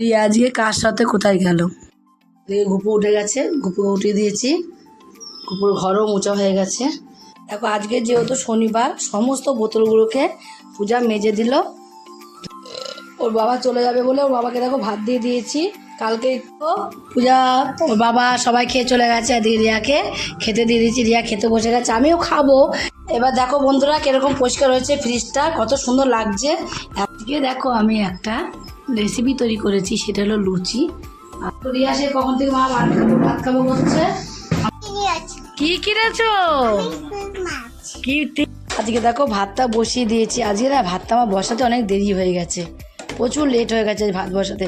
রিয়া আজকে কার সাথে কোথায় গেল? দিয়ে গুপু উঠে গেছে গুপুকে উঠিয়ে দিয়েছি। গুপুর ঘরও মোচা হয়ে গেছে। দেখো, আজকে যেহেতু শনিবার, সমস্ত বোতলগুলোকে পূজা মেজে দিল। ওর বাবা চলে যাবে বলে ওর বাবাকে দেখো ভাত দিয়ে দিয়েছি। কালকে পূজা, ওর বাবা সবাই খেয়ে চলে গেছে, এদিকে রিয়াকে খেতে দিয়ে দিয়েছি। রিয়া খেতে বসে গেছে, আমিও খাব। এবার দেখো বন্ধুরা, কীরকম পরিষ্কার হয়েছে ফ্রিজটা কত সুন্দর লাগছে। আজকে দেখো আমি একটা রেসিপি তৈরি করেছি, সেটা হলো লুচি। রিয়া, সে কখন থেকে মা ভাত খাব ভাত খাব করছে কি কিনেছো? কি আজকে দেখো, ভাতটা বসিয়ে দিয়েছি। আজকে না, ভাতটা আমার বসাতে অনেক দেরি হয়ে গেছে। প্রচুর লেট হয়ে গেছে ভাত বসাতে।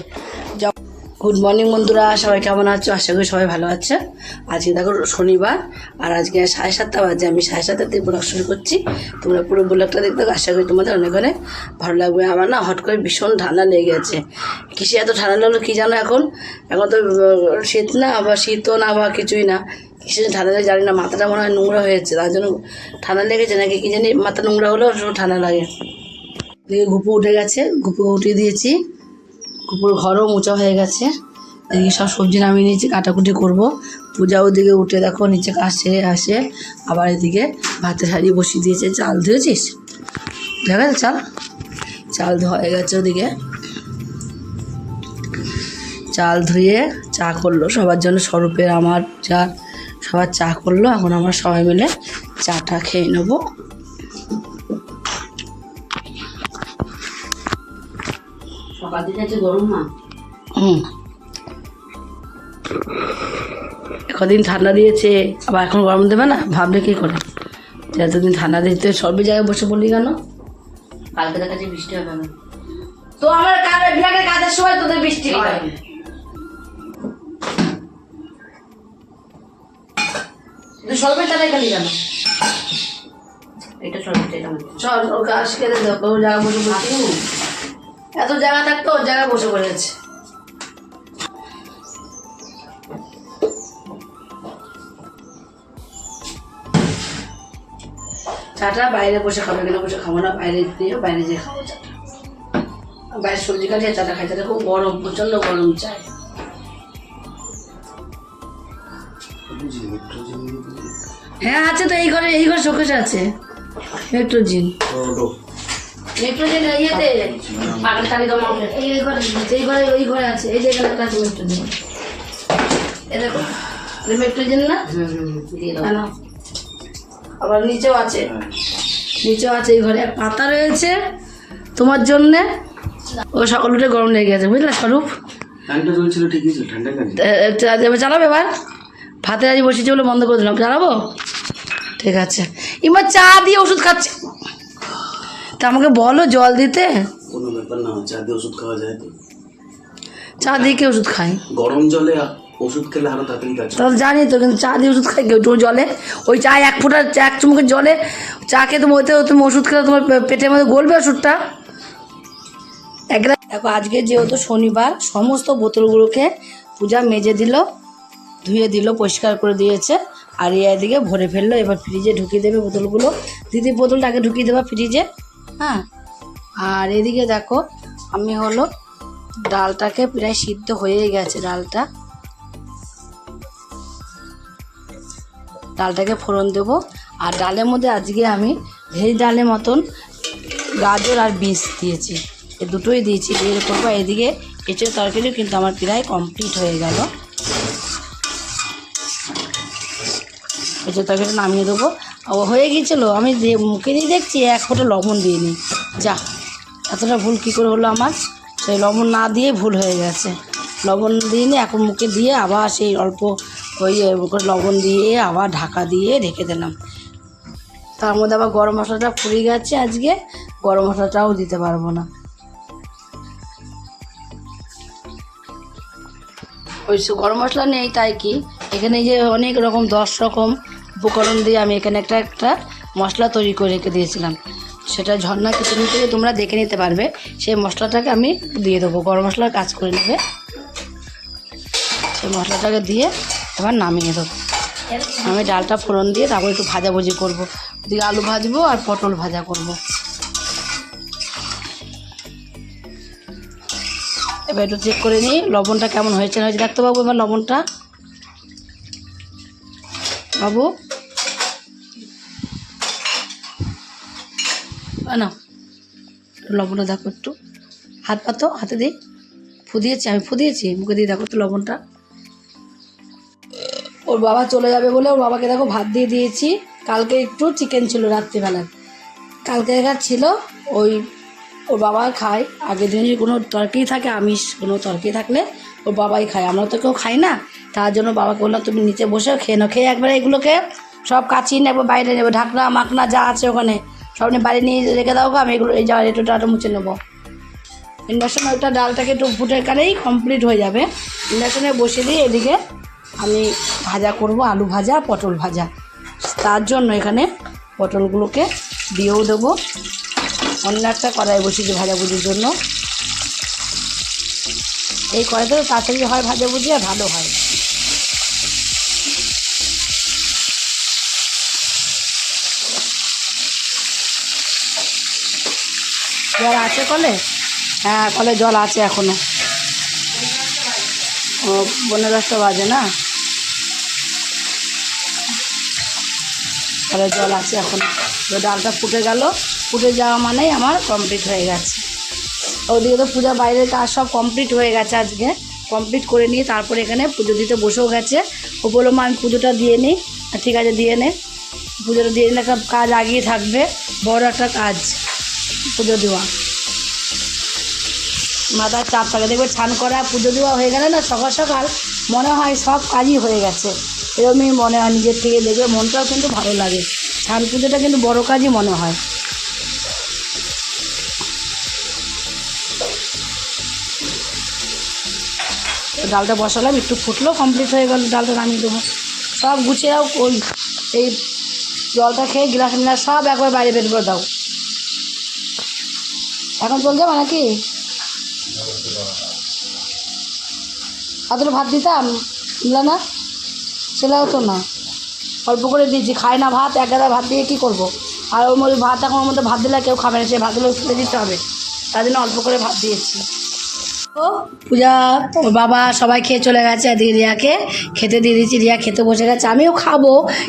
গুড মর্নিং বন্ধুরা। সবাই কেমন আছো? আশা করি সবাই ভালো আছে। আজকে দেখো শনিবার, আর আজকে সাড়ে সাতটা বাজে। আমি সাড়ে সাতটাতে ব্লগ শুরু করছি। তোমরা পুরো ব্লগটা দেখতে আশা করি তোমাদের অনেক অনেক ভালো লাগবে। আমার না হট করে ভীষণ ঠান্ডা লেগে গেছে। কিসে এত ঠান্ডা লাগল কী জানো এখন? এখন তো শীত না, বা শীতও না, বা কিছুই না। কিসে ঠান্ডা লাগে জানি না। মাথাটা মনে হয় নোংরা হয়েছে তার জন্য ঠান্ডা লেগেছে নাকি কী জানি মাথা নোংরা হলেও ঠান্ডা লাগে। দিয়ে গুপু উঠে গেছে। গুপুকে উঠিয়ে দিয়েছি। কুকুর ঘরও মোচা হয়ে গেছে। এদিকে সব সবজি নামিয়ে নিয়েছি, কাটাকুটি করব। পূজা ওদিকে উঠে দেখো, নিচে কাজ সেরে আসে। আবার এদিকে ভাতের হাড়ি বসিয়ে দিয়েছে। চাল ধুয়েছিস দেখা গেছে চাল? চাল ধোয়া হয়ে গেছে ওদিকে। চাল ধুয়ে চা করল। সবার জন্য স্বরূপের আমার যা সবার চা করল। এখন আমরা সবাই মিলে চাটা খেয়ে নেব। গরম না? হুম। কদিন ঠান্ডা দিয়েছে আবার এখন গরম দেবে না? ভাবলে কি করে? যে এতদিন ঠান্ডা দিতে সবই জায়গায় বসে পড়লি কেন? কালকে দেখা যাচ্ছে বৃষ্টি হবে না তো আমার কাজের বিরাটের কাজের সময় তোদের বৃষ্টি হয়। তুই সর্বে চালাই খালি কেন? এটা এটা আমাদের চল ওর গাছ কেটে ওর জায়গা বসে বসে এত জায়গা থাকতো ওর জায়গায় বসে পড়েছে। চাটা বাইরে বসে খাব, এখানে বসে খাব না, বাইরে নিয়ে বাইরে যেয়ে খাব চাটা। বাইরে সবজি কাটিয়ে চাটা খাই চাটা খুব গরম, প্রচণ্ড গরম চাই। হ্যাঁ আছে তো, এই ঘরে এই ঘরে শোকেশ আছে। ইলেকট্রোজিন ইয়েতে? এই ঘরে এই ঘরে ওই ঘরে আছে। এই আছে ইলেকট্রোজিন এ দেখো ইলেকট্রোজিন না? দিয়ে দাও। কেন আবার নিচেও আছে। নিচেও আছে এই ঘরে। পাতা রয়েছে তোমার জন্যে। ও সকাল উঠে গরম লেগে গেছে বুঝলে স্বরূপ? চালাবে এবার? ভাতে আজ বসেছে বলে বন্ধ করে দিলাম। চালাবো? ঠিক আছে। এবার চা দিয়ে ওষুধ খাচ্ছে। তা আমাকে বলো জল দিতে। কোনো ব্যাপার না চা দিয়ে ওষুধ খাওয়া যায় তো। চা দিয়ে কে ওষুধ খাই গরম জলে ওষুধ খেলে আরও তাড়াতাড়ি কাজ তাহলে জানি তো কিন্তু চা দিয়ে ওষুধ খাই কেউ তুমি জলে। ওই চা এক ফোঁটা চা এক চুমুকের জলে। চা খেয়ে তুমি ওইতে তুমি ওষুধ খেলে তোমার পেটের মধ্যে গলবে ওষুধটা। এক দেখো আজকে যেহেতু শনিবার সমস্ত বোতলগুলোকে পূজা মেজে দিল ধুয়ে দিল পরিষ্কার করে দিয়েছে। আর এদিকে ভরে ফেলল এবার ফ্রিজে ঢুকিয়ে দেবে বোতলগুলো। দিদি বোতলটাকে ঢুকিয়ে দেবা ফ্রিজে হ্যাঁ? আর এদিকে দেখো, আমি হলো ডালটাকে প্রায় সিদ্ধ হয়ে গেছে ডালটা। ডালটাকে ফোড়ন দেবো। আর ডালের মধ্যে আজকে আমি ভেজ ডালের মতন গাজর আর বিনস দিয়েছি। এ দুটোই দিয়েছি। এর করব এদিকে এঁচড় তরকারিও কিন্তু আমার প্রায় কমপ্লিট হয়ে গেল। এঁচড় তরকারিটা নামিয়ে দেবো। হয়ে গিয়েছিল, আমি দিয়ে মুখে দিয়ে দেখছি এক ফোঁটা লবণ দিইনি। যা, এতটা ভুল কী করে হলো আমার? সেই লবণ না দিয়ে ভুল হয়ে গেছে। লবণ দিইনি, এখন মুখে দিয়ে আবার সেই অল্প ওই লবণ দিয়ে আবার ঢাকা দিয়ে ঢেকে দিলাম। তার মধ্যে আবার গরম মশলাটা ফুরিয়ে গেছে আজকে, গরম মশলাটাও দিতে পারব না। ওই গরম মশলা নেই, তাই কি? এখানে যে অনেক রকম দশ রকম উপকরণ দিয়ে আমি এখানে একটা একটা মশলা তৈরি করে রেখে দিয়েছিলাম। সেটা ঝর্ণা কিচেন থেকে তোমরা দেখে নিতে পারবে। সেই মশলাটাকে আমি দিয়ে দেবো। গরম মশলার কাজ করে নেবে। সেই মশলাটাকে দিয়ে এবার নামিয়ে দেবো। আমি ডালটা ফোড়ন দিয়ে তারপর একটু ভাজাভুজি করব। ওদিকে আলু ভাজবো আর পটল ভাজা করব। এবার একটু চেক করে নিই, লবণটা কেমন হয়েছে না হয়েছে। পাবো এবার লবণটা। বাবু না লবণটা দেখো একটু। হাত পাতো হাতে দিই ফুদিয়েছি, আমি ফুদিয়েছি, মুখে দিয়ে দেখো তো লবণটা। ওর বাবা চলে যাবে বলে ওর বাবাকে দেখো ভাত দিয়ে দিয়েছি। কালকে একটু চিকেন ছিল রাত্রিবেলায়। কালকে ছিল, ওই ওর বাবা খায়। আগের দিনে কোনো তরকারি থাকে, আমিষ কোনো তরকারি থাকলে ওর বাবাই খায়। আমরা তো কেউ খাই না। তার জন্য বাবাকে বললাম তুমি নিচে বসে খেয়ে নাও। খেয়ে একবারে এগুলোকে সব কাচিয়ে নেব বাইরে নেব। ঢাকনা মাকনা যা আছে ওখানে, সব নিয়ে বাইরে নিয়ে রেখে দাও আমি এগুলো এই যা একটু ডাটা মুছে নেব। ইন্ডাকশনে ওইটা ডালটাকে একটু ফুটে কালেই কমপ্লিট হয়ে যাবে। ইন্ডাকশনে বসিয়ে দিয়ে এদিকে আমি ভাজা করব, আলু ভাজা, পটল ভাজা। তার জন্য এখানে পটলগুলোকে দিয়েও দেবো। অন্য একটা কড়াই বসিয়েছি ভাজাভুজির জন্য। এই কড়াইতে তাড়াতাড়ি হয় ভাজাভুজি আর ভালো হয়। জল আছে কলে? হ্যাঁ কলে জল আছে এখনও। ও, পনেরো দশটা বাজে না? কলে জল আছে এখন। তো ডালটা ফুটে গেল। ফুটে যাওয়া মানেই আমার কমপ্লিট হয়ে গেছে। ওদিকে তো পূজা বাইরের কাজ সব কমপ্লিট হয়ে গেছে আজকে। কমপ্লিট করে নিয়ে তারপরে এখানে পুজো দিতে বসেও গেছে। ও বলল মা আমি পুজোটা দিয়ে নিই। ঠিক আছে, দিয়ে নে। পুজোটা দিয়ে নিলে কাজ আগিয়ে থাকবে। বড় একটা কাজ। পুজো দেওয়া। মাথার চাপ থাকে দেখবে স্নান করা, পুজো দেওয়া হয়ে গেলে না সকাল সকাল মনে হয় সব কাজই হয়ে গেছে। এরকমই মনে হয় নিজের থেকে দেখবে মনটাও কিন্তু ভালো লাগে। স্নান পুজোটা কিন্তু বড় কাজই মনে হয়। ডালটা বসালাম, একটু ফুটলো কমপ্লিট হয়ে গেল ডালটা নামিয়ে দেবো। সব গুছিয়েও ওই এই জলটা খেয়ে গ্লাস মিলাস সব একবার বাইরে বের করে দাও। এখন চল যাব নাকি? আদর ভাত দিতাম না? ছেলে হতো না। অল্প করে দিয়েছি খায় না ভাত, এক গাদা ভাত দিয়ে কী করব? আর ওর মধ্যে ভাত এখন ওর মধ্যে ভাত দিলে কেউ খাবে না সে ভাতগুলো ফেলে দিতে হবে। তার জন্য অল্প করে ভাত দিয়েছি। পূজা, ওর বাবা সবাই খেয়ে চলে গেছে, এদিকে রিয়াকে খেতে দিয়ে দিয়েছি। রিয়া খেতে বসে গেছে, আমিও খাব,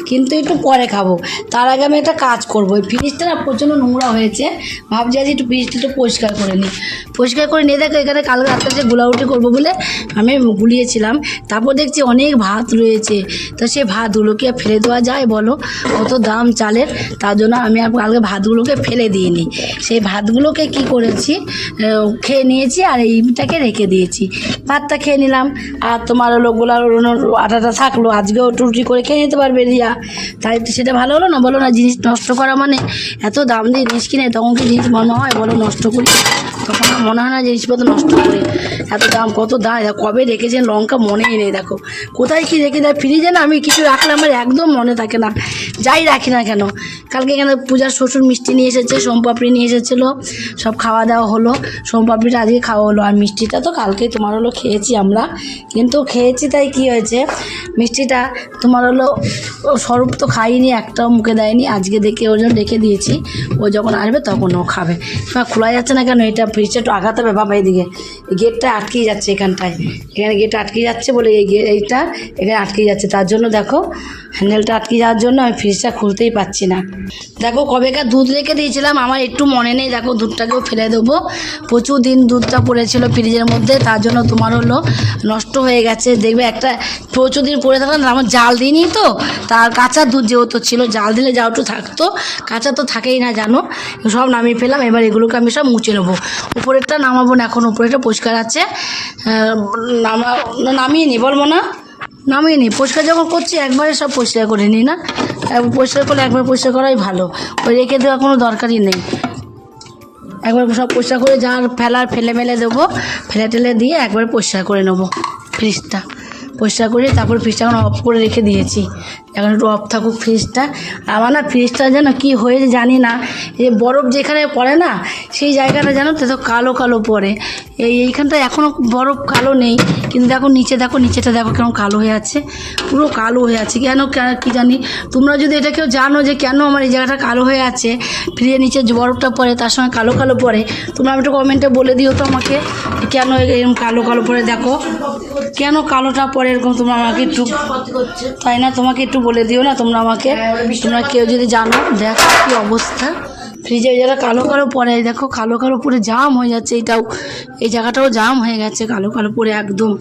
কিন্তু একটু পরে খাব। তার আগে আমি একটা কাজ করব। ওই ফ্রিজটা না প্রচণ্ড নোংরা হয়েছে, ভাবছি আজ একটু ফ্রিজটা একটু পরিষ্কার করে নিই। পরিষ্কার করে নিয়ে দেখো, এখানে কালকে রাত্রে যে গুলাউটি করব বলে আমি গুলিয়েছিলাম। তারপর দেখছি অনেক ভাত রয়েছে। তো সেই ভাতগুলোকে আর ফেলে দেওয়া যায় বলো? কত দাম চালের? তার জন্য আমি আর কালকে ভাতগুলোকে ফেলে দিইনি। সেই ভাতগুলোকে কি করেছি খেয়ে নিয়েছি আর এইটাকে রেখে দিয়েছি। ভাতটা খেয়ে নিলাম। আর তোমার গোলার আটাটা থাকল। আজকেও টুটি করে খেয়ে নিতে পারবে রিয়া। তাই তো সেটা ভালো হলো না? বলো না, জিনিস নষ্ট করা মানে এত দাম দিয়ে জিনিস কিনে, তখন কি জিনিস মনে হয়? বলো, নষ্ট করি? তখন মনে হয় না জিনিসপত্র নষ্ট করে এত দাম, কত দাম? কবে রেখেছেন? লঙ্কা মনেই নেই, দেখো। কোথায় কি রেখে দেয় ফ্রিজে না, আমি কিছু রাখলে আমার একদম মনে থাকে না। যাই রাখি না কেন? কালকে এখানে পূজার শ্বশুর মিষ্টি নিয়ে এসেছে সোমপাপড়ি নিয়ে এসেছিল। সব খাওয়া দাওয়া হলো। সোমপাপড়িটা আজকে খাওয়া হলো। আর মিষ্টিটা তো কালকেই তোমার হলো খেয়েছি আমরা। কিন্তু খেয়েছি তাই কি হয়েছে? মিষ্টিটা তোমার হলো স্বরূপ তো খাইনি, একটাও মুখে দেয়নি। আজকে দেখে ওর জন্য রেখে দিয়েছি। ও যখন আসবে তখন ও খাবে। খোলা যাচ্ছে না কেন? এটা ফ্রিজটা একটু আঘাত হবে বাবা এদিকে। গেটটা আটকে যাচ্ছে এখানটায়। এখানে গেট আটকে যাচ্ছে বলে এই এইটা এখানে আটকে যাচ্ছে। তার জন্য দেখো হ্যান্ডেলটা আটকে যাওয়ার জন্য আমি ফ্রিজটা খুলতেই পারছি না। দেখো, কবেকার দুধ রেখে দিয়েছিলাম, আমার একটু মনে নেই। দেখো, দুধটাকেও ফেলে দেবো। প্রচুর দিন দুধটা পড়েছিল ফ্রিজের মধ্যে, তার জন্য তোমার হলো নষ্ট হয়ে গেছে। দেখবে একটা, প্রচুর দিন পড়ে থাকলে না আমার জাল দিইনি তো। তার কাঁচা দুধ যেহেতু ছিল, জাল দিলে যা একটু থাকতো। কাঁচা তো থাকেই না, জানো? সব নামিয়ে ফেলাম এবার এগুলোকে আমি সব মুছে নেব। উপরেরটা নামাবো না এখন, উপরেরটা পরিষ্কার আছে। নামা নামিয়ে নি, বলব না? নামিয়ে নি। পরিষ্কার যখন করছি, একবারে সব পরিষ্কার করে নিই না? পরিষ্কার করলে একবার পরিষ্কার করাই ভালো। ওই রেখে দেওয়ার কোনো দরকারই নেই। একবার সব পরিষ্কার করে যার ফেলার ফেলে মেলে দেবো ফেলে টেলে দিয়ে একবার পরিষ্কার করে নেব। ফ্রিজটা। পরিষ্কার করে তারপর ফ্রিজটা এখন অফ করে রেখে দিয়েছি। এখন একটু অফ থাকুক ফ্রিজটা। আমার না ফ্রিজটা যেন কি হয়েছে জানি না। এই বরফ যেখানে পড়ে না সেই জায়গাটা জানো তো কালো কালো পড়ে। এই এইখানটা এখনও বরফ কালো নেই। কিন্তু দেখো নিচে দেখো নিচেটা দেখো কেমন কালো হয়ে আছে। পুরো কালো হয়ে আছে। কেন কেন- কি জানি? তোমরা যদি এটা কেউ জানো যে কেন আমার এই জায়গাটা কালো হয়ে আছে ফ্রিজের নিচে যে বরফটা পড়ে তার সঙ্গে কালো কালো পড়ে তোমরা আমি একটু কমেন্টে বলে দিও তো আমাকে কেন এরকম কালো কালো পড়ে। দেখো কেন কালোটা পরে এরকম তোমরা আমাকে একটু তাই না? তোমাকে একটু বলে দিও না তোমরা আমাকে। তোমরা কেউ যদি জানো দেখো কি অবস্থা। ফ্রিজে যারা কালো কালো পরে দেখো কালো কালো পরে জাম হয়ে যাচ্ছে এটাও এই জায়গাটাও জাম হয়ে গেছে কালো কালো পরে একদম।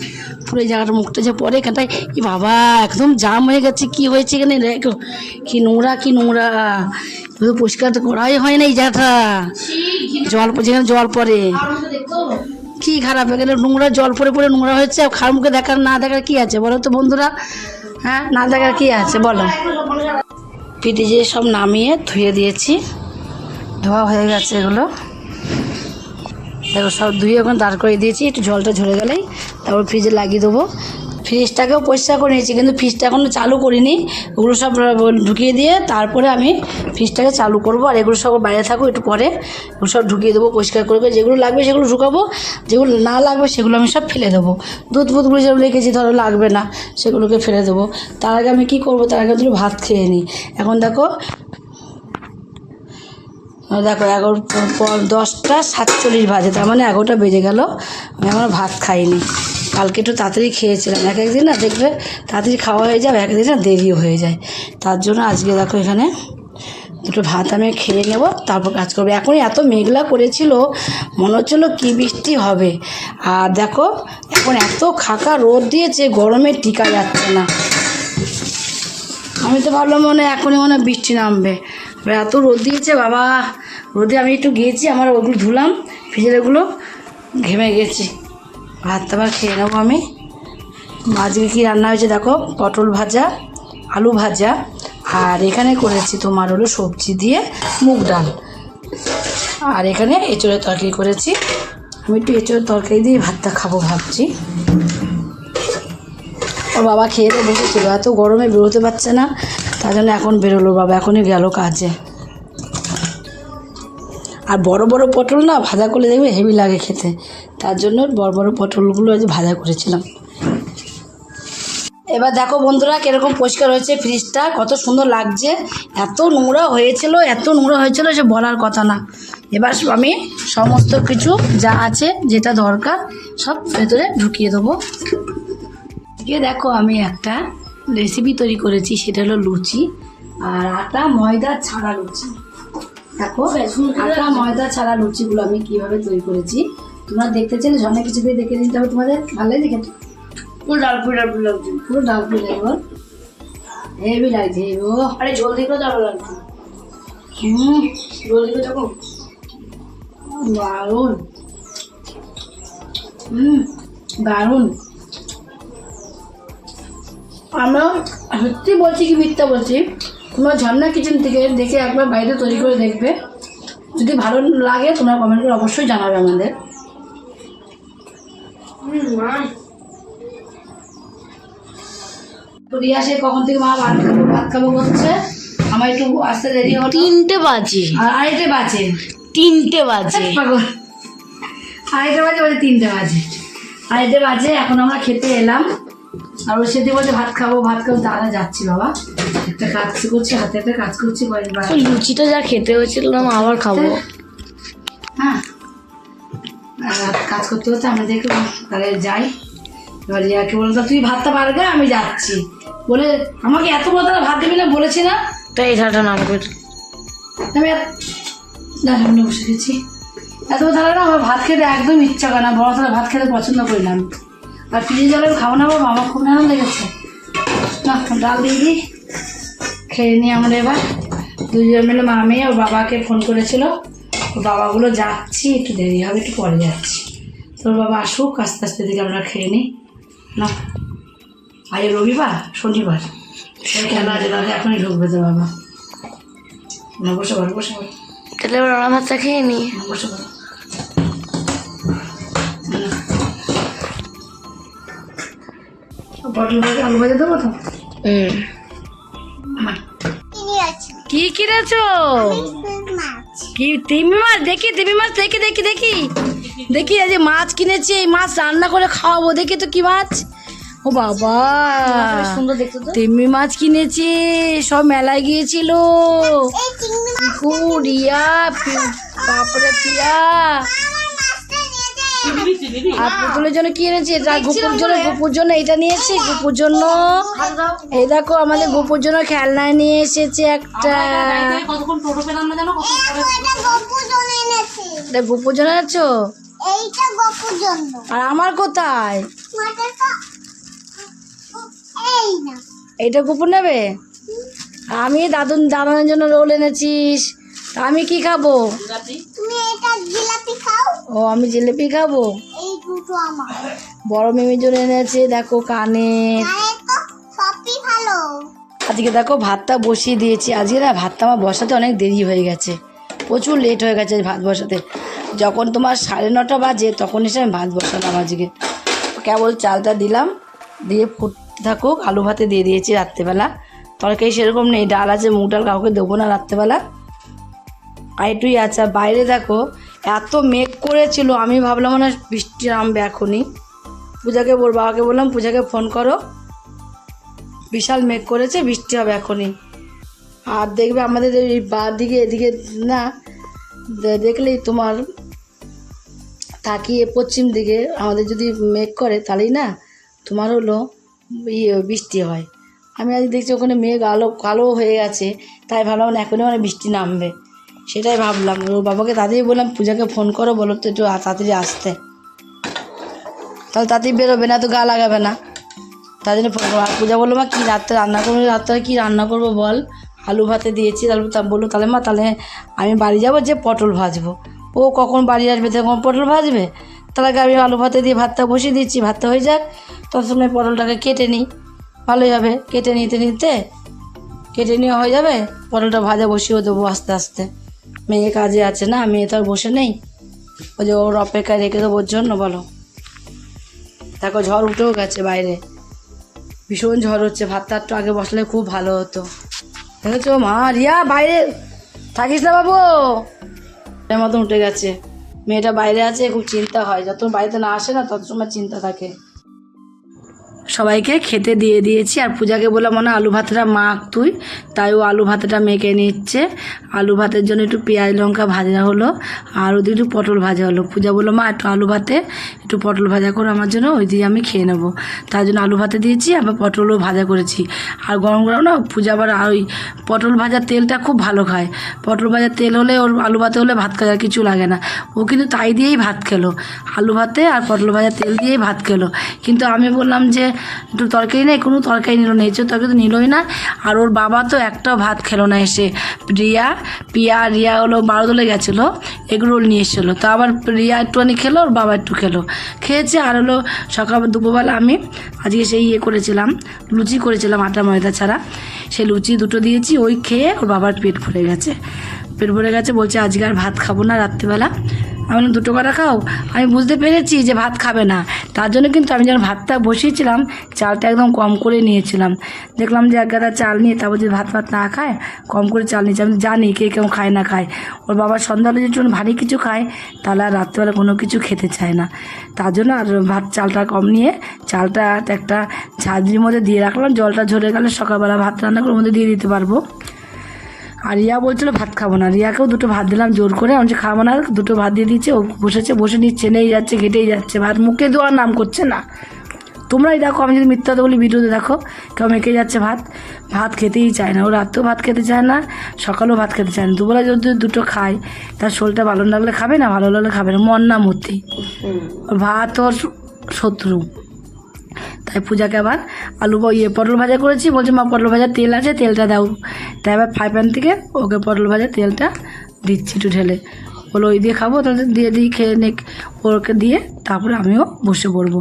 পুরো এই জায়গাটা মুখটা যে পরে এখানটায় ই বাবা একদম জাম হয়ে গেছে কি হয়েছে এখানে? দেখো কি নোংরা কি নোংরা। শুধু পরিষ্কার তো করাই হয় না এই জায়গাটা। জল যেখানে জল পড়ে। কি খারাপ এখানে নোংরা জল পড়ে পড়ে নোংরা হয়েছে আর খার মুখে দেখার না দেখার কি আছে? বলো তো বন্ধুরা। হ্যাঁ না দেখার কি আছে, বলো। ফ্রিজে সব নামিয়ে ধুয়ে দিয়েছি, ধোয়া হয়ে গেছে এগুলো। দেখো, সব ধুয়ে ওখানে দাঁড় করে দিয়েছি, একটু জলটা ঝরে গেলেই তারপর ফ্রিজে লাগিয়ে দেবো। ফ্রিজটাকেও পরিষ্কার করে নিয়েছি, কিন্তু ফ্রিজটা এখনও চালু করিনি। ওগুলো সব ঢুকিয়ে দিয়ে তারপরে আমি ফ্রিজটাকে চালু করব আর এগুলো সব বাইরে থাকো, একটু পরে ওগুলো সব ঢুকিয়ে দেবো, পরিষ্কার করে করে যেগুলো লাগবে সেগুলো ঢুকাবো, যেগুলো না লাগবে সেগুলো আমি সব ফেলে দেবো। দুধ ফুধগুলো যেগুলো রেখেছি ধরো লাগবে না, সেগুলোকে ফেলে দেবো। তার আগে আমি কী করব? তার আগে দুটো ভাত খেয়ে নিই। এখন দেখো দেখো এগারো, দশটা সাতচল্লিশ বাজে, তার মানে এগারোটা বেজে গেল। আমি এখনও ভাত খাইনি। কালকে একটু তাড়াতাড়ি খেয়েছিলাম। এক একদিন না দেখবে তাড়াতাড়ি খাওয়া হয়ে যাবে একদিন না দেরিও হয়ে যায়। তার জন্য আজকে দেখো এখানে দুটো ভাত আমি খেয়ে নেব, তারপর কাজ করব। এখন এত মেঘলা করেছিল, মনে হচ্ছিল কী বৃষ্টি হবে। আর দেখো, এখন এত খাকা রোদ দিয়েছে, গরমে টিকা যাচ্ছে না। আমি তো ভাবলাম মনে এখনই মনে বৃষ্টি নামবে। এত রোদ দিয়েছে, বাবা। রোদে আমি একটু গিয়েছি, আমার ওগুলো ধুলাম ফ্রিজের ওগুলো ঘেমে গেছি। ভাত আবার খেয়ে নেব আমি। আজকে কী রান্না হয়েছে দেখো? পটল ভাজা, আলু ভাজা, আর এখানে করেছি তোমার হলো সবজি দিয়ে মুগ ডাল। আর এখানে এঁচড়ের তরকারি করেছি। আমি একটু এঁচড়ের তরকারি দিয়ে ভাতটা খাব ভাবছি। ওর বাবা খেয়ে তো বসেছিল, এত গরমে বেরোতে পারছে না, তার জন্য এখন বেরোলো বাবা, এখনই গেল কাজে। আর বড় বড় পটল না, ভাজা করলে দেখবে হেভি লাগে খেতে। তার জন্য বড় বড় পটলগুলো ভাজা করেছিলাম। এবার দেখো বন্ধুরা কীরকম পরিষ্কার হয়েছে ফ্রিজটা কত সুন্দর লাগছে। এত নোংরা হয়েছিল, এত নোংরা হয়েছিল সে বলার কথা না। এবার আমি সমস্ত কিছু যা আছে, যেটা দরকার, সব ভেতরে ঢুকিয়ে দেবো। আজকে দেখো আমি একটা রেসিপি তৈরি করেছি, সেটা হলো লুচি আর আটা, ময়দা, ছাড়া লুচি। দেখো, আটা, ময়দা, ছাড়া লুচিগুলো আমি কীভাবে তৈরি করেছি। তোমরা দেখতে চাইলে অনেক কিছু দিয়ে দেখে নিতে হবে তোমাদের। ভালো লাগে দেখে পুরো ডাল পুরি ডাল পুরি লাগছে পুরো ডাল পুরি লাগবে হেভি লাগছে ও। আরে জলদি করে ডাল লাগছে। হুম। করে দেখো। দারুণ। হুম দারুণ। আমরা সত্যি বলছি কি মিথ্যা বলছি? তোমরা ঝর্ণা কিচেন থেকে দেখে একবার বাড়িতে তৈরি করে দেখবে। যদি ভালো লাগে তোমরা কমেন্ট করে অবশ্যই জানাবে আমাদের। রিয়া সে কখন থেকে মা ভাত খাব? ভাত খাব করছে আমার একটু আসতে দেরি হলো। তিনটে বাজে। আর আড়াইটে বাজে। তিনটে বাজে। আড়াইটে বাজে বলে তিনটে বাজে। আড়াইটে বাজে এখন আমরা খেতে এলাম। আর ওর সাথে বলছে ভাত খাব ভাত খাব। তাহলে যাচ্ছি বাবা। একটা কাজ করছি হাতে একটা কাজ করছি লুচিটা যা খেতে হয়েছিল না আবার খাব। হ্যাঁ। কাজ করতে করতে আমি দেখো তাহলে যাই। এবার রিয়াকে বলতো তুই ভাতটা পারবে আমি যাচ্ছি। বলে আমাকে এত বড় তারা ভাত দেবে না বলেছি না? তাই এটাটা নাম করে আমি না সামনে বসে গেছি। এত তাহলে না আমার ভাত খেতে একদম ইচ্ছা করে না বড় তারা ভাত খেতে পছন্দ করি না আমি। আর ফ্রিজে জলের খাব না বাবা আমার খুব আনন্দ লেগেছে। না ডাল দিয়ে দিই। খেয়ে নিই আমরা এবার। দুজন মিলে মা মেয়ে ওর বাবাকে ফোন করেছিল। বাবাগুলো যাচ্ছি একটু দেরি হবে একটু পরে যাচ্ছি। তোর বাবা আসুক আস্তে আস্তে দিকে আমরা খেয়ে নিই না আজ রবিবার? শনিবার। খেলা আছে তাহলে এখনই ঢুকবে তো বাবা। না বসে বল বসে বল তাহলে এবার ওরা ভাতটা খেয়ে নি। বসে বল পটল ভাজা আলু ভাজা দেবো তো? হুম। কি কিনেছো? কি তিমি মাছ? দেখি তিমি মাছ দেখি দেখি দেখি। দেখি এই যে মাছ কিনেছি এই মাছ রান্না করে খাওয়াবো। দেখি তো কি মাছ? ও বাবা। সুন্দর দেখতে তো তিমি মাছ কিনেছি সব মেলায় গিয়েছিল। রিয়া বাপরে পিয়া। আর পুতুলের জন্য কি এনেছি? এটা গুপুর জন্য গুপুর জন্য এটা নিয়েছি গুপুর জন্য এই দেখো আমাদের গুপুর জন্য খেলনা নিয়ে এসেছে একটা। এটা গুপুর জন্য আছো এইটা গপুর জন্য। আর আমার কোথায়? এইটা গুপুর নেবে? আমি দাদু দাদানের জন্য রোল এনেছিস। আমি কি খাব? তুমি এটা জিলাপি খাও? ও আমি জিলিপি খাব? এই আমার। বড় মিমির জন্য এনেছে দেখো কানের আজকে দেখো ভাতটা বসিয়ে দিয়েছি। আজকে না ভাতটা আমার বসাতে অনেক দেরি হয়ে গেছে। প্রচুর লেট হয়ে গেছে ভাত বসাতে। যখন তোমার সাড়ে নটা বাজে তখন এসে আমি ভাত বসালাম আজকে। কেবল চালটা দিলাম দিয়ে ফুটতে থাকুক আলু ভাতে দিয়ে দিয়েছি রাত্রেবেলা। তরকারি সেরকম নেই ডাল আছে মুগ ডাল কাউকে দেবো না রাত্রেবেলা। আর একটুই আছে আর বাইরে দেখো, এত মেঘ করেছিল, আমি ভাবলাম না বৃষ্টি নামবে এখনই। পূজাকে বল, বাবাকে বললাম, পূজাকে ফোন করো। বিশাল মেঘ করেছে, বৃষ্টি হবে এখনই। আর দেখবে আমাদের এই বা দিকে এদিকে, না দেখলেই তোমার তাকিয়ে পশ্চিম দিকে আমাদের যদি মেঘ করে, তাহলেই না তোমার হলো ইয়ে বৃষ্টি হয়। আমি আজ দেখছি ওখানে মেঘ আলো, কালো হয়ে গেছে, তাই ভাবলাম এখনই মানে বৃষ্টি নামবে। সেটাই ভাবলাম। ওর বাবাকে তাড়াতাড়ি বললাম, পূজাকে ফোন করো, বলো তো একটু তাড়াতাড়ি আসতে। তাহলে তাড়াতাড়ি বেরোবে, না তো গা লাগাবে না। তার জন্য ফোন করব আর পূজা বলল, মা, কী রাত্রে রান্না করব? রাত্রে কী রান্না করব বল? আলু ভাতে দিয়েছি। তারপর তা বলল, তাহলে মা, তাহলে আমি বাড়ি যাব, যে পটল ভাজবো। ও কখন বাড়ি আসবে তখন পটল ভাজবে? তাহলে আগে আমি আলু ভাতে দিয়ে ভাতটা বসিয়ে দিচ্ছি, ভাতটা হয়ে যাক। তত সময় পটলটাকে কেটে নিই। ভালোই হবে, কেটে নিতে নিতে। কেটে নিয়ে হয়ে যাবে, পটলটা ভাজা বসিয়েও দেবো আস্তে আস্তে। মেয়ে কাজে আছে না, মেয়ে তো আর বসে নেই। ওই যে ওর অপেক্ষায় রেখে দেবো ওর জন্য, বলো। দেখো, ঝড় উঠেও গেছে বাইরে। ভীষণ ঝড় হচ্ছে, ভাতটা একটু আগে বসলে খুব ভালো হতো। দেখেছ, মা? রিয়া, বাইরে! থাকিস না বাবু! এর মতন উঠে গেছে। মেয়েটা বাইরে আছে, খুব চিন্তা হয়। যত বাড়িতে না আসে না, তত সময় চিন্তা থাকে। সবাইকে খেতে দিয়ে দিয়েছি। আর পূজাকে বললাম, মনে আলু ভাতটা মাখ তুই। তাই ও আলু ভাতটা মেখে নিচ্ছে। আলু ভাতের জন্য একটু পেঁয়াজ লঙ্কা ভাজা হলো, আর ওদিকে একটু পটল ভাজা হলো। পূজা বলল, মা, একটু আলু ভাতে, একটু পটল ভাজা করো আমার জন্য, ওই দিয়ে আমি খেয়ে নেব। তার জন্য আলু ভাতে দিয়েছি, আবার পটলও ভাজা করেছি। আর গরম গরম না, পূজা আবার ওই পটল ভাজার তেলটা খুব ভালো খায়। পটল ভাজার তেল হলে ওর আলু ভাতে হলে ভাত খাওয়ার কিছু লাগে না। ও কিন্তু তাই দিয়েই ভাত খেলো। আলু ভাতে আর পটল ভাজার তেল দিয়েই ভাত খেলো। কিন্তু আমি বললাম যে একটু তরকারি নেই, কোনো তরকারি নিল না এঁচোর তরকারি তো নিলই না। আর ওর বাবা তো একটাও ভাত খেলো না এসে। রিয়া, পিয়া, রিয়া হলো বারোদলে গেছিল এগরোল নিয়ে এসেছিল। তো আবার রিয়া একটুখানি খেলো, ওর বাবা একটু খেলো। খেয়েছে আর হলো সকাল দুপুরবেলা আমি আজকে সেই ইয়ে করেছিলাম, লুচি করেছিলাম আটা ময়দা ছাড়া। সে লুচি দুটো দিয়েছি, ওই খেয়ে ওর বাবার পেট ভরে গেছে। পেট ভরে গেছে, বলছে, আজকে আর ভাত খাব না রাত্রিবেলা। আমি বললাম, দুটো কটা খাও? আমি বুঝতে পেরেছি যে ভাত খাবে না। তার জন্য কিন্তু আমি যখন ভাতটা বসিয়েছিলাম, চালটা একদম কম করে নিয়েছিলাম। দেখলাম যে এক গাদা চাল নিয়ে তারপর যদি ভাত ভাত না খায়, কম করে চাল নিয়েছি। আমি জানি কে কেউ খায় না খায়। ওর বাবার সন্ধ্যাবেলা যদি একটু ভারী কিছু খায়, তাহলে আর রাত্রিবেলা কোনো কিছু খেতে চায় না। তার জন্য আর ভাত চালটা কম নিয়ে চালটা একটা ঝাঁঝরির মধ্যে দিয়ে রাখলাম। জলটা ঝরে গেলে সকালবেলা ভাত রান্না করে মধ্যে দিয়ে দিতে পারব। আর রিয়া বলছিল ভাত খাব না। রিয়াকেও দুটো ভাত দিলাম জোর করে। আমি যে খাব না দুটো ভাত দিয়ে দিচ্ছে। ও বসেছে বসে নিচ্ছে নেই যাচ্ছে ঘেটেই যাচ্ছে। ভাত মুখে দেওয়ার নাম করছে না। তোমরাই দেখো আমি যদি মিথ্যাতে বলি ভিডিওতে দেখো কেউ মেখে যাচ্ছে ভাত। ভাত খেতেই চায় না। ও রাতেও ভাত খেতে চায় না সকালেও ভাত খেতে চায় না। দুবেলা যদি দুটো খায় তার শরীরটা ভালো লাগলে খাবে না ভালো লাগলে খাবে না। মন না মূর্তি ভাত ওর শত্রু। তাই পূজাকে আবার আলু ইয়ে পটল ভাজা করেছি। বলছে, মা, পটল ভাজার তেল আছে, তেলটা দাও। তাই আবার ফ্রাই প্যান থেকে ওকে পটল ভাজা তেলটা দিচ্ছি একটু ঢেলে। বলো ওই দিয়ে খাব, তাহলে দিয়ে দিই, খেয়ে নে ওকে দিয়ে তারপরে আমিও বসে পড়ব।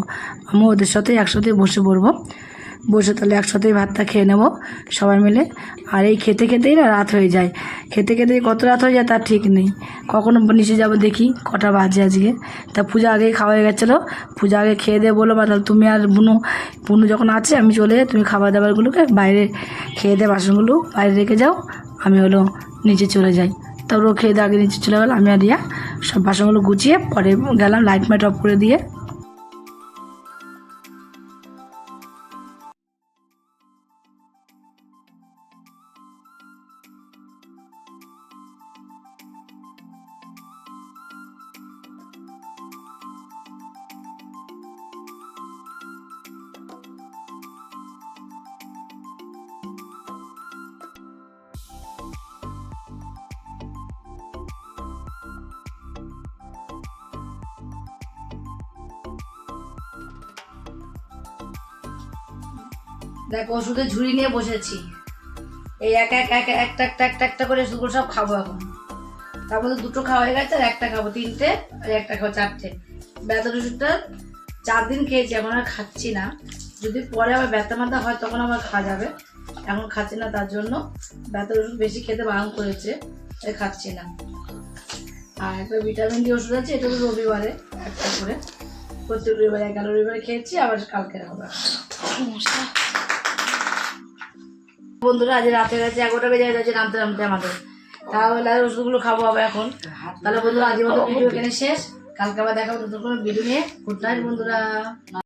আমিও ওদের সাথে একসাথে বসে পড়ব। বসে তাহলে একসাথেই ভাতটা খেয়ে নেব, সবাই মিলে। আর এই খেতে খেতেই না রাত হয়ে যায়। খেতে খেতে কত রাত হয়ে যায় তার ঠিক নেই। কখনো নিচে যাব দেখি, কটা বাজে আজকে। তা পূজা আগেই খাওয়া হয়ে গেছিল। পূজা আগে খেয়ে দিয়ে বলো বা তুমি আর বুনু বুনু যখন আছে, আমি চলে যাই, তুমি খাবার দাবারগুলোকে বাইরে খেয়ে দিয়ে বাসনগুলো বাইরে রেখে যাও, আমি হলো নিচে চলে যাই। তারপর খেয়ে দিয়ে আগে নিচে চলে গেল, আমি আর রিয়া সব বাসনগুলো গুছিয়ে পরে গেলাম লাইট মাইট অফ করে দিয়ে। দেখ ওষুধের ঝুড়ি নিয়ে বসেছি। এই এক এক এক একটা একটা একটা একটা করে ওষুধগুলো সব খাব এখন। তার মধ্যে দুটো খাওয়া হয়ে গেছে আর একটা খাব, তিনটে আর একটা খাব, চারটে। ব্যথার ওষুধটা চার দিন খেয়েছি, এখন আর খাচ্ছি না। যদি পরে আবার ব্যথা মাথা হয় তখন আবার খাওয়া যাবে। এখন খাচ্ছি না তার জন্য। ব্যথার ওষুধ বেশি খেতে বারণ করেছে, তাই খাচ্ছি না। আর একটা ভিটামিন ডি ওষুধ আছে, এটা রবিবারে, একটা করে। প্রত্যেক রবিবারে, এগারো রবিবারে খেয়েছি, আবার কালকে হবে বন্ধুরা আজ রাতে গেছে এগারোটা বেজে গেছে নামতে নামতে আমাদের। তাহলে আর ওষুধগুলো খাব আবার এখন। তাহলে বন্ধুরা আজকের মতো ভিডিও এখানে শেষ। কালকে আবার দেখা হবে কোনো ভিডিও নিয়ে। গুড নাইট বন্ধুরা।